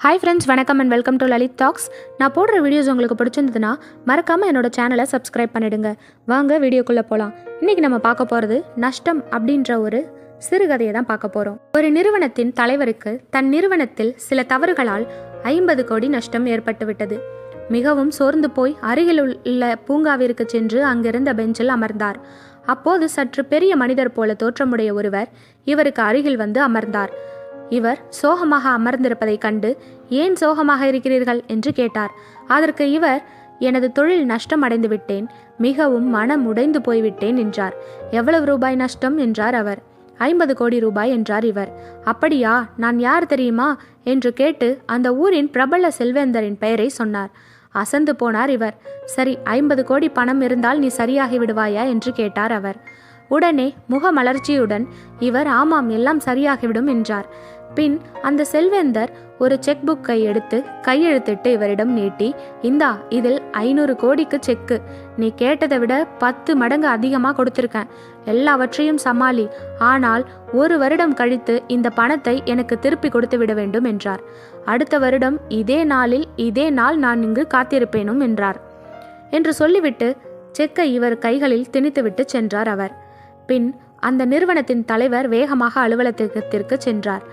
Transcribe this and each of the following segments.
Hi friends வணக்கம் and welcome to Lalit talks நான் போடுற வீடியோஸ் உங்களுக்கு பிடிச்சிருந்ததுன்னா மறக்காமல் என்னோட சேனலை சப்ஸ்கிரைப் பண்ணிடுங்க. வாங்க வீடியோக்குள்ளே போகலாம் இன்றைக்கி நம்ம பார்க்க போகிறது நஷ்டம் அப்படின்ற ஒரு சிறுகதையை தான் பார்க்க போகிறோம் ஒரு நிறுவனத்தின் தலைவருக்கு தன் நிறுவனத்தில் சில தவறுகளால் ஐம்பது கோடி நஷ்டம் ஏற்பட்டு விட்டது மிகவும் சோர்ந்து போய் அருகில் உள்ள பூங்காவிற்கு சென்று அங்கிருந்த பெஞ்சில் அமர்ந்தார். அப்போது சற்று பெரிய மனிதர் போல தோற்றமுடைய ஒருவர் இவருக்கு அருகில் வந்து அமர்ந்தார். இவர் சோகமாக அமர்ந்திருப்பதைக் கண்டு ஏன் சோகமாக இருக்கிறீர்கள்? என்று கேட்டார். அதற்கு இவர் எனது தொழில் நஷ்டம் அடைந்து விட்டேன் மிகவும் மனம் உடைந்து போய்விட்டேன் என்றார். எவ்வளவு ரூபாய் நஷ்டம்? என்றார் அவர். ஐம்பது கோடி ரூபாய் என்றார் இவர். அப்படியா? நான் யார் தெரியுமா? என்று கேட்டு அந்த ஊரின் பிரபல செல்வேந்தரின் பெயரை சொன்னார். அசந்து போனார் இவர். சரி ஐம்பது கோடி பணம் இருந்தால் நீ சரியாகி விடுவாயா? என்று கேட்டார் அவர். உடனே முகமலர்ச்சியுடன் இவர் ஆமாம் எல்லாம் சரியாகிவிடும் என்றார். பின் அந்த செல்வேந்தர் ஒரு செக் புக்கை எடுத்து கையெழுத்திட்டு இவரிடம் நீட்டி இந்தா இதில் ஐநூறு கோடிக்கு செக்கு நீ கேட்டதை விட பத்து மடங்கு அதிகமாக கொடுத்துருக்கேன். எல்லாவற்றையும் சமாளி. ஆனால் ஒரு வருடம் கழித்து இந்த பணத்தை எனக்கு திருப்பி கொடுத்து விட வேண்டும் என்றார். அடுத்த வருடம் இதே நாளில் இதே நாள் நான் இங்கு காத்திருப்பேனும் என்றார். என்று சொல்லிவிட்டு செக்கை இவர் கைகளில் திணித்துவிட்டு சென்றார் அவர். பின் அந்த நிறுவனத்தின் தலைவர் வேகமாக அலுவலகத்திற்கு சென்றார்.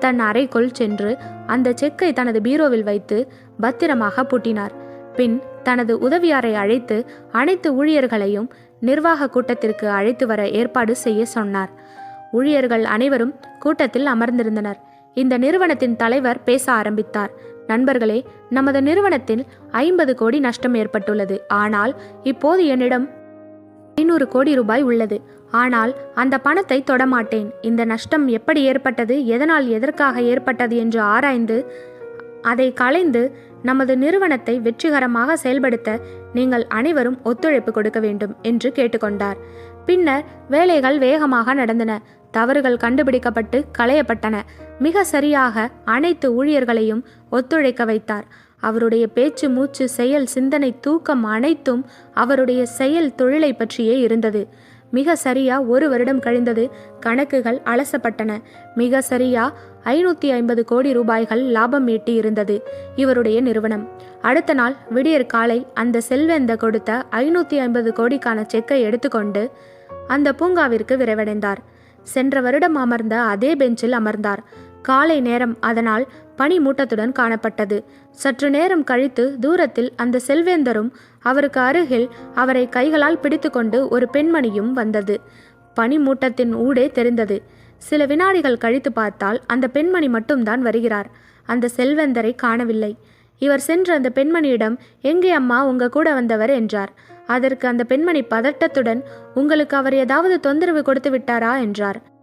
தன் அறைக்குள் சென்று அந்த செக்கை தனது பீரோவில் வைத்து பத்திரமாக பூட்டினார். பின் தனது உதவியாரை அழைத்து அனைத்து ஊழியர்களையும் நிர்வாக கூட்டத்திற்கு அழைத்து வர ஏற்பாடு செய்ய சொன்னார். ஊழியர்கள் அனைவரும் கூட்டத்தில் அமர்ந்திருந்தனர். இந்த நிறுவனத்தின் தலைவர் பேச ஆரம்பித்தார். நண்பர்களே நமது நிறுவனத்தில் ஐம்பது கோடி நஷ்டம் ஏற்பட்டுள்ளது. ஆனால் இப்போது என்னிடம் ஐநூறு கோடி ரூபாய் உள்ளது. ஆனால் அந்த பணத்தை தொடமாட்டேன். இந்த நஷ்டம் எப்படி ஏற்பட்டது எதனால் எதற்காக ஏற்பட்டது என்று ஆராய்ந்து அதை களைந்து நமது நிறுவனத்தை வெற்றிகரமாக செயல்படுத்த நீங்கள் அனைவரும் ஒத்துழைப்பு கொடுக்க வேண்டும் என்று கேட்டுக்கொண்டார். பின்னர் வேலைகள் வேகமாக நடந்தன. தவறுகள் கண்டுபிடிக்கப்பட்டு களையப்பட்டன. மிக சரியாக அனைத்து ஊழியர்களையும் ஒத்துழைக்க வைத்தார். அவருடைய பேச்சு மூச்சு செயல் சிந்தனை தூக்கம் அனைத்தும் அவருடைய செயல் தொழிலை பற்றியே இருந்தது. மிக சரியா ஒரு வருடம் கழிந்தது கணக்குகள் அலசப்பட்டன. மிக சரியா ஐநூற்றி ஐம்பது கோடி ரூபாய்கள் லாபம் ஈட்டி இருந்தது இவருடைய நிறுவனம். அடுத்த நாள் விடியற் காலை அந்த செல்வந்த கொடுத்த ஐநூற்றி ஐம்பது கோடிக்கான செக்கை எடுத்துக்கொண்டு அந்த பூங்காவிற்கு விரைவடைந்தார். சென்ற வருடம் அமர்ந்த அதே பெஞ்சில் அமர்ந்தார். காலை நேரம் அதனால் பனி மூட்டத்துடன் காணப்பட்டது. சற்று நேரம் கழித்து தூரத்தில் அந்த செல்வேந்தரும் அவருக்கு அருகில் அவரை கைகளால் பிடித்துக்கொண்டு ஒரு பெண்மணியும் வந்தது. பனி மூட்டத்தின் ஊடே தெரிந்தது. சில வினாடிகள் கழித்து பார்த்தால் அந்த பெண்மணி மட்டும்தான் வருகிறார். அந்த செல்வந்தரை காணவில்லை. இவர் சென்று அந்த பெண்மணியிடம் எங்கே அம்மா உங்க கூட வந்தவர்? என்றார். அதற்கு அந்த பெண்மணி பதட்டத்துடன் உங்களுக்கு அவர் ஏதாவது தொந்தரவு கொடுத்து விட்டாரா? என்றார்.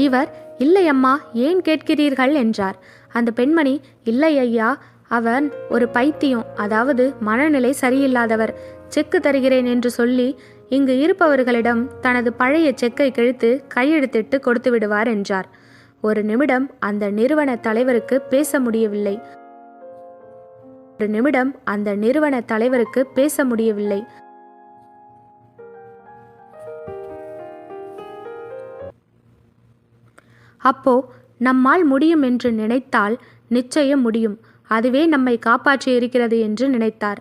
இவர் இல்லை அம்மா ஏன் கேட்கிறீர்கள்? என்றார். அந்த பெண்மணி இல்லை ஐயா அவன் ஒரு பைத்தியம் அதாவது மனநிலை சரியில்லாதவர் செக்கு தருகிறேன் என்று சொல்லி இங்கு இருப்பவர்களிடம் தனது பழைய செக்கை கிழித்து கையெழுத்திட்டு கொடுத்து விடுவார் என்றார். ஒரு நிமிடம் அந்த நிறுவன தலைவருக்கு பேச முடியவில்லை. ஒரு நிமிடம் அந்த நிறுவன தலைவருக்கு பேச முடியவில்லை. அப்போ நம்மால் முடியும் என்று நினைத்தால் நிச்சயம் முடியும். அதுவே நம்மை காப்பாற்றி இருக்கிறது என்று நினைத்தார்.